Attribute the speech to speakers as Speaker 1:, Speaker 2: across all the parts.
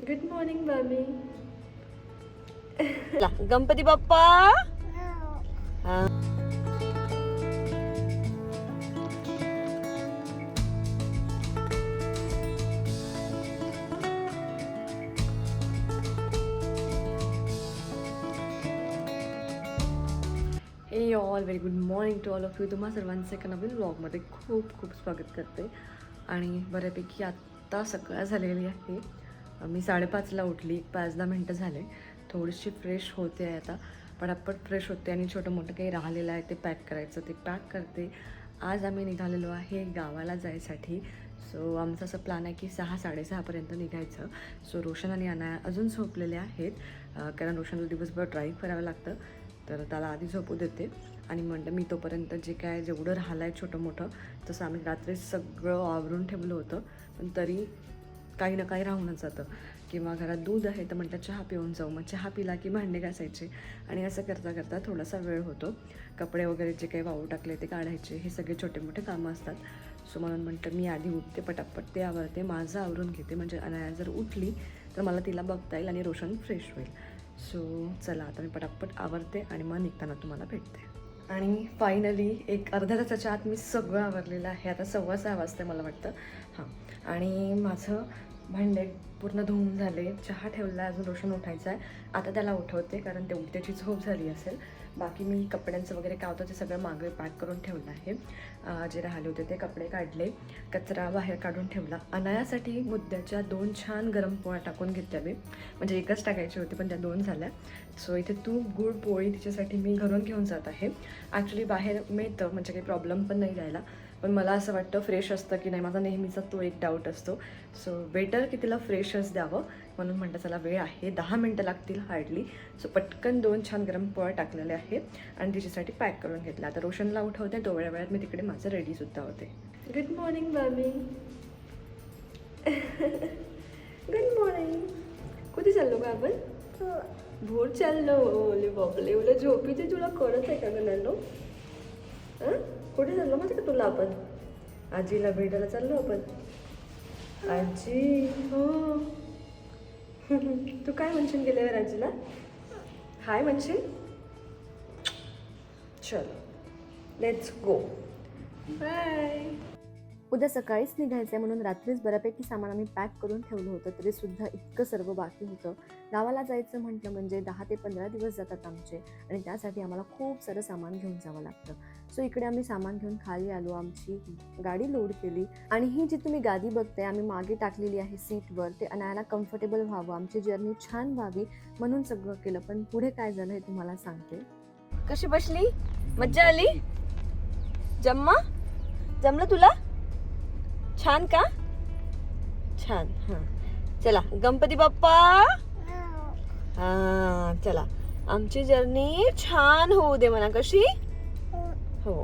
Speaker 1: Good morning बाबी
Speaker 2: गणपती बाप्पा हा.
Speaker 1: Hey all very good morning to all of you तुम्हा सर्वांचं एका नवीन ब्लॉगमध्ये खूप खूप स्वागत करते. आणि बऱ्यापैकी आत्ता सकाळ झालेली आहे. मी साडेपाचला उठली पाच दहा मिनटं झाले. थोडीशी फ्रेश होते आहे आता. पटापट फ्रेश होते आणि छोटं मोठं काही राहिलेलं आहे ते पॅक करायचं. ते पॅक करते. आज आम्ही निघालेलो आहे गावाला जायसाठी. सो आमचा असं प्लॅन आहे की सहा साडेसहापर्यंत निघायचं. सो रोशन आणि अनाया अजून झोपलेले आहेत. कारण रोशनला दिवसभर ड्राईव्ह करावं लागतं. तर त्याला आधी झोपू देते. आणि म्हणलं मी तोपर्यंत जे काय जेवढं राहिलं आहे छोटं मोठं तसं आम्ही रात्री सगळं आवरून ठेवलं होतं. पण तरी काही ना काही राहूनच जातं. किंवा घरात दूध आहे तर म्हटलं चहा पिऊन जाऊ. मग चहा पिला की भांडे घासायचे. आणि असं करता करता थोडासा वेळ होतो. कपडे वगैरे जे काही वाळू टाकले ते काढायचे. हे सगळे छोटे मोठे कामं असतात. सो म्हणून म्हटलं मी आधी उठते पटापट. ते आवरते. माझं आवरून घेते. म्हणजे अनाया जर उठली तर मला तिला बघता येईल आणि रोशन फ्रेश होईल. सो चला आता मी पटापट आवरते आणि मग निघताना तुम्हाला भेटते. आणि फायनली एक अर्ध्या तासाच्या आत मी सगळं आवरलेलं आहे. आता सव्वा सहा वाजता मला वाटतं. हां. आणि माझं भांडे पूर्ण धुवून झाले. चहा ठेवला अजून रोशन उठायचा आहे. आता त्याला उठवते कारण ते त्याची झोप झाली असेल. बाकी मी कपड्यांचं वगैरे काय होतं ते सगळं मागे पॅक करून ठेवलं आहे. जे राहिले होते ते कपडे काढले. कचरा बाहेर काढून ठेवला. अनायासाठी मुद्द्याच्या दोन छान गरम पोळ्या टाकून घेतल्या मी. म्हणजे एकच टाकायची होती पण त्या दोन झाल्या. सो इथे तूप गुळ पोळी तिच्यासाठी मी घरून घेऊन जात आहे. ॲक्च्युली बाहेर मिळतं म्हणजे काही प्रॉब्लेम पण नाही जायला पण मला असं वाटतं फ्रेश असतं की नाही माझा नेहमीचा तो एक डाऊट असतो. सो बेटर की तिला फ्रेशच द्यावं म्हणून म्हणतं चला वेळ आहे दहा मिनटं लागतील हार्डली सो पटकन दोन छान गरम पोळ्या टाकलेल्या आहेत आणि तिच्यासाठी पॅक करून घेतला आता रोशनला उठवते तो वेळा वेळात मी तिकडे माझं रेडीसुद्धा होते. Good morning Babi good morning कुठे चाललो का आपण? भोर चाललो ओले बापले ओले झोपीचे तुला कळत आहे का ग नानो हं? कुठे चाललो माहिती का तुला आपण? आजीला भेटायला चाललो आपण. आजी हो. तू काय म्हणशील गेल्यावर आजीला? हाय म्हणशील? चल लेट्स गो बाय
Speaker 2: उद्या सकाळीच निघायचं आहे म्हणून रात्रीच बऱ्यापैकी सामान आम्ही पॅक करून ठेवलं होतं तरी सुद्धा इतकं सर्व बाकी होतं. गावाला जायचं म्हटलं म्हणजे दहा ते पंधरा दिवस जातात आमचे आणि त्यासाठी आम्हाला खूप सारं सामान घेऊन जावं लागतं. सो इकडे आम्ही सामान घेऊन खाली आलो आमची गाडी लोड केली. आणि ही जी तुम्ही गादी बघताय आम्ही मागे टाकलेली आहे सीटवर ते अनायाला कम्फर्टेबल व्हावं. आमची जर्नी छान व्हावी म्हणून सगळं केलं. पण पुढे काय झालं हे तुम्हाला सांगते. कशी बसली? मज्जा आली? जम्मा? जमलं तुला? छान का? छान हां. चला गणपती बाप्पा! हा चला. आमची जर्नी छान होऊ दे म्हणा कशी? हो.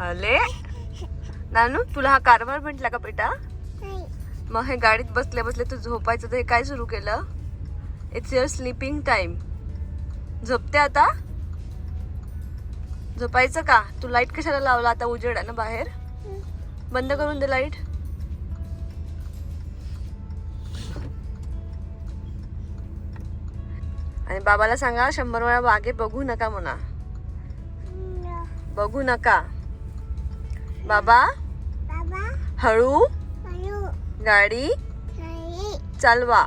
Speaker 2: आले? नानू तुला हा कारभार म्हटला का बेटा? मग हे गाडीत बसल्या बसल्या तू झोपायचं तर हे काय सुरू केलं? इट्स युअर स्लीपिंग टाइम झोपते आता? झोपायचं का? तू लाइट कशाला लावला आता? उजेड आहे ना बाहेर बंद करून दे लाइट आणि बाबाला सांगा शंभर वेळा मागे बघू नका म्हणा. बघू नका. बाबा? हळू? गाडी? चालवा.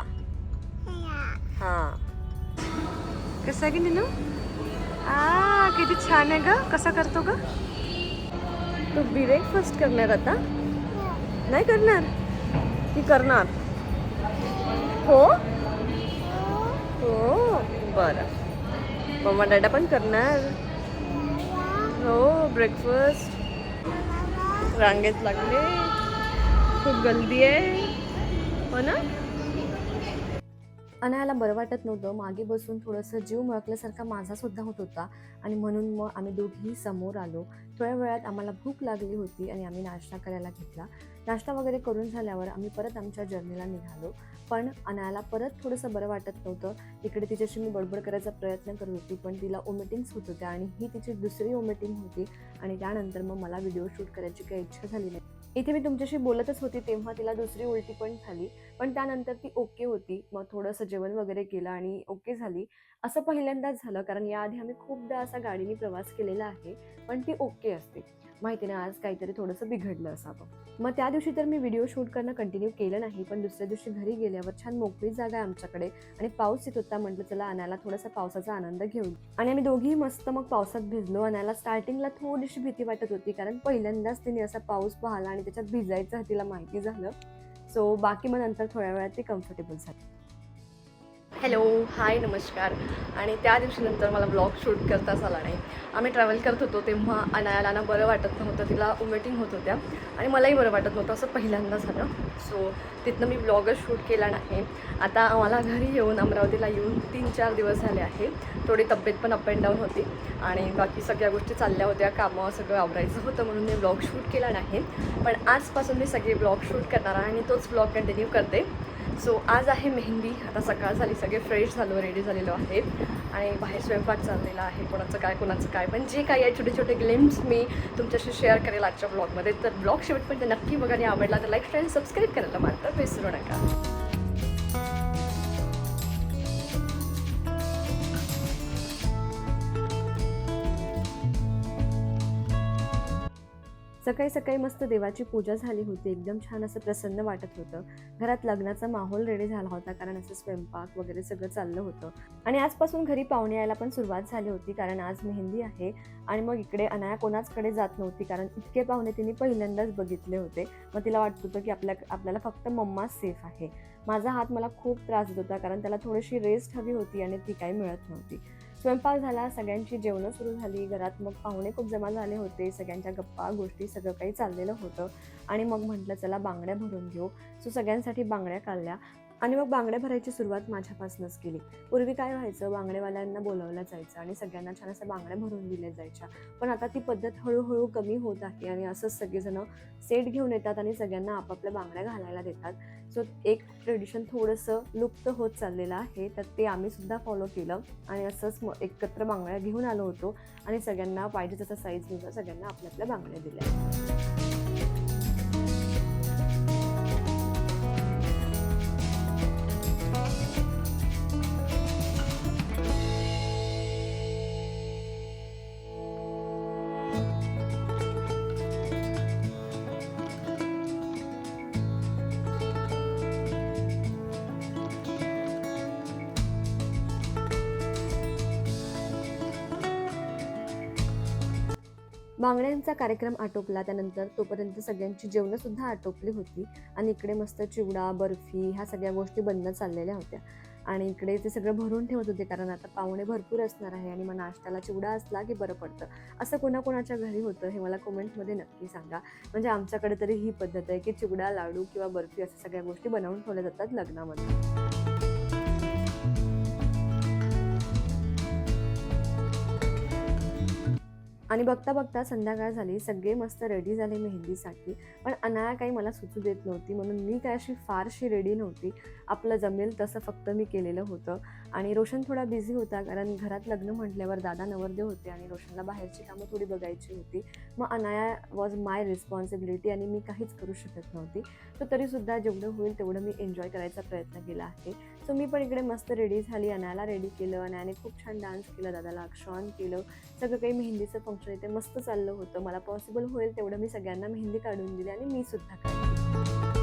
Speaker 2: हा. कसं आहे की निनू आ किती छान आहे ग. कसा करतो ग? तू ब्रेकफास्ट करणार आता? नाही करणार? की करणार? हो हो? मम्मा डॅडा पण करणार. हो ब्रेकफास्ट रांगेत लागले. खूप गलदी आहे. हो ना? अनायाला बरं वाटत नव्हतं. मागे बसून थोडंसं जीव मळकल्यासारखा माझा सुद्धा होत होता आणि म्हणून मग आम्ही दोघीही समोर आलो. थोड्या वेळात आम्हाला भूक लागली होती आणि आम्ही नाश्ता करायला घेतला. नाश्ता वगैरे करून झाल्यावर आम्ही परत आमच्या जर्नीला निघालो. पण अनायाला परत थोडंसं बरं वाटत नव्हतं. इकडे तिच्याशी मी बडबड करायचा प्रयत्न करत होती पण तिला ओमिटिंग्स होत होत्या आणि ही तिची दुसरी ओमिटिंग होती आणि त्यानंतर मग मला व्हिडिओ शूट करायची काही इच्छा झाली नाही.
Speaker 1: इथे मी तुमच्याशी बोलतच होती तेव्हा तिला दुसरी उलटी पण झाली. पण त्यानंतर ती ओके होती. मग थोडंसं जेवण वगैरे केलं आणि ओके झाली. असं पहिल्यांदाच झालं कारण याआधी आम्ही खूपदा असा गाडीने प्रवास केलेला आहे पण ती ओके असते. माहिती नाही आज काहीतरी थोडंसं बिघडलं असावं. मग त्या दिवशी तर मी व्हिडिओ शूट करणं कंटिन्यू केलं नाही पण दुसऱ्या दिवशी घरी गेल्यावर छान मोकळी जागा आहे आमच्याकडे आणि पाऊस येत होता म्हटलं चला आणायला थोडासा पावसाचा आनंद घेऊन. आणि आम्ही दोघीही मस्त मग पावसात भिजलो. आणायला स्टार्टिंगला थोडीशी भीती वाटत होती कारण पहिल्यांदाच तिने असा पाऊस पाहिला आणि त्याच्यात भिजायचं तिला माहिती झालं. सो बाकी मग नंतर थोड्या वेळात ती कम्फर्टेबल झाली.
Speaker 2: हॅलो हाय नमस्कार. आणि त्या दिवशीनंतर मला ब्लॉग शूट करताच आला नाही. आम्ही ट्रॅव्हल करत होतो तेव्हा अनायालाना बरं वाटत नव्हतं तिला उमेटिंग होत होत्या. आणि मलाही बरं वाटत नव्हतं असं पहिल्यांदा झालं. सो तिथनं मी ब्लॉगच शूट केला नाही. आता आम्हाला घरी येऊन अमरावतीला येऊन तीन चार दिवस झाले आहे. थोडी तब्येत पण अप अँड डाऊन होती. आणि बाकी सगळ्या गोष्टी चालल्या होत्या कामं सगळं आवरायचं होतं म्हणून मी ब्लॉग शूट केला नाही. पण आजपासून मी सगळे ब्लॉग शूट करणार आहे आणि तोच ब्लॉग कंटिन्यू करते. सो आज आहे मेहंदी. आता सकाळ झाली सगळे फ्रेश झालो रेडी झालेलो आहे आणि बाहेर स्वयंपाक चाललेला आहे कोणाचं काय कोणाचं काय. पण जे काही आहे छोटे छोटे ग्लिम्स मी तुमच्याशी शेअर करेल आजच्या ब्लॉगमध्ये तर ब्लॉग शेवटपर्यंत नक्की बघा आणि आवडला तर लाईक फ्रेंड सबस्क्राईब करायला मात्र विसरू नका.
Speaker 1: सकाळी सकाळी मस्त देवाची पूजा झाली होती. एकदम छान असं प्रसन्न वाटत होतं. घरात लग्नाचा माहोल रेडी झाला होता कारण असं स्वयंपाक वगैरे सगळं चाललं होतं. आणि आजपासून घरी पाहुणे यायला पण सुरुवात झाली होती कारण आज मेहंदी आहे आणि मग इकडे अनाया कोणाचकडे जात नव्हती कारण इतके पाहुणे तिने पहिल्यांदाच बघितले होते. मग तिला वाटत होतं की आपल्या आपल्याला फक्त मम्मा सेफ आहे. माझा हात मला खूप त्रास देत होता कारण त्याला थोडीशी रेस्ट हवी होती आणि ती काही मिळत नव्हती. स्वयंपाक झाला सगळ्यांची जेवणं सुरू झाली घरात मग पाहुणे खूप जमा झाले होते सगळ्यांच्या गप्पा गोष्टी सगळं काही चाललेलं होतं. आणि मग म्हटलं चला बांगड्या भरून घेऊ. सो सगळ्यांसाठी बांगड्या काढल्या. आणि मग बांगड्या भरायची सुरुवात माझ्यापासूनच केली. पूर्वी काय व्हायचं बांगडेवाल्यांना बोलावलं जायचं आणि सगळ्यांना छान अशा बांगड्या भरून दिल्या जायच्या. पण आता ती पद्धत हळूहळू कमी होत आहे आणि असंच सगळेजण सेट घेऊन येतात आणि सगळ्यांना आपापल्या बांगड्या घालायला देतात. सो एक ट्रेडिशन थोडंसं लुप्त होत चाललेलं आहे तर ते आम्ही सुद्धा फॉलो केलं आणि असंच मग एकत्र बांगड्या घेऊन आलो होतो आणि सगळ्यांना पाहिजे तसा साईजनुसार सगळ्यांना आपल्या आपल्या बांगड्या दिल्या. बांगड्यांचा कार्यक्रम आटोपला. त्यानंतर तोपर्यंत सगळ्यांची जेवणं सुद्धा आटोपली होती. आणि इकडे मस्त चिवडा बर्फी ह्या सगळ्या गोष्टी बंद चाललेल्या होत्या. आणि इकडे ते सगळं भरून ठेवत होते कारण आता पाहुणे भरपूर असणार आहे आणि मग नाश्त्याला चिवडा असला की बरं पडतं. असं कोणाकोणाच्या घरी होतं हे मला कमेंटमध्ये नक्की सांगा. म्हणजे आमच्याकडे तरी ही पद्धत आहे की चिवडा लाडू किंवा बर्फी अशा सगळ्या गोष्टी बनवून ठेवल्या जातात लग्नामध्ये. आणि बघता बघता संध्याकाळ झाली सगळे मस्त रेडी झाले मेहंदीसाठी. पण अनाया काही मला सुचू देत नव्हती म्हणून मी काय अशी फारशी रेडी नव्हती. आपलं जमेल तसं फक्त मी केलेलं होतं. आणि रोशन थोडा बिझी होता कारण घरात लग्न म्हटल्यावर दादा नवरदेव होते आणि रोशनला बाहेरची कामं थोडी बघायची होती. मग अनाया वॉज माय रिस्पॉन्सिबिलिटी आणि मी काहीच करू शकत नव्हती. तर तरीसुद्धा जेवढं होईल तेवढं मी एन्जॉय करायचा प्रयत्न केला आहे. सो मी पण इकडे मस्त रेडी झाली अनायाला रेडी केलं अनाने खूप छान डान्स केला दादाला अक्षॉन केलं. सगळं काही मेहंदीचं फंक्शन इथे मस्त चाललं होतं. मला पॉसिबल होईल तेवढं मी सगळ्यांना मेहंदी काढून दिली आणि मी सुद्धा काढली.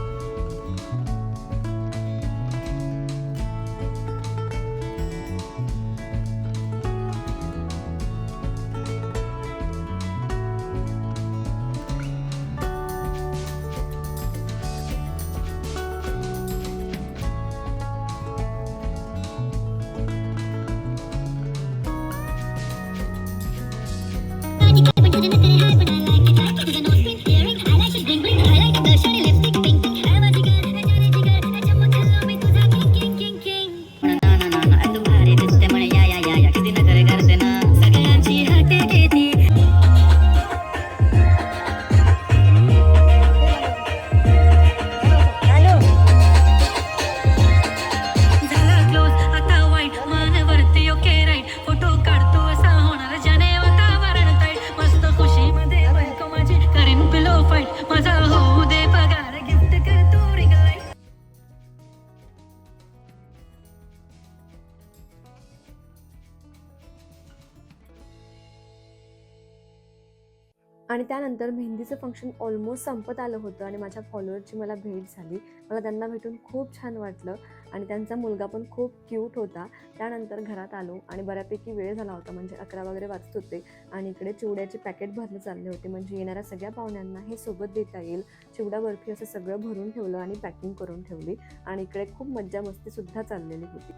Speaker 1: आणि त्यानंतर मेहंदीचं फंक्शन ऑलमोस्ट संपत आलं होतं आणि माझ्या फॉलोअरची मला भेट झाली. मला त्यांना भेटून खूप छान वाटलं आणि त्यांचा मुलगा पण खूप क्यूट होता. त्यानंतर घरात आलो आणि बऱ्यापैकी वेळ झाला होता म्हणजे अकरा वगैरे वाजत होते आणि इकडे चिवड्याचे पॅकेट भरले चालले होते. म्हणजे येणाऱ्या सगळ्या पाहुण्यांना हे सोबत देता येईल. चिवडा बर्फी असं सगळं भरून ठेवलं आणि पॅकिंग करून ठेवली आणि इकडे खूप मज्जा मस्तीसुद्धा चाललेली होती.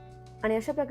Speaker 1: आणि अशा प्रकारे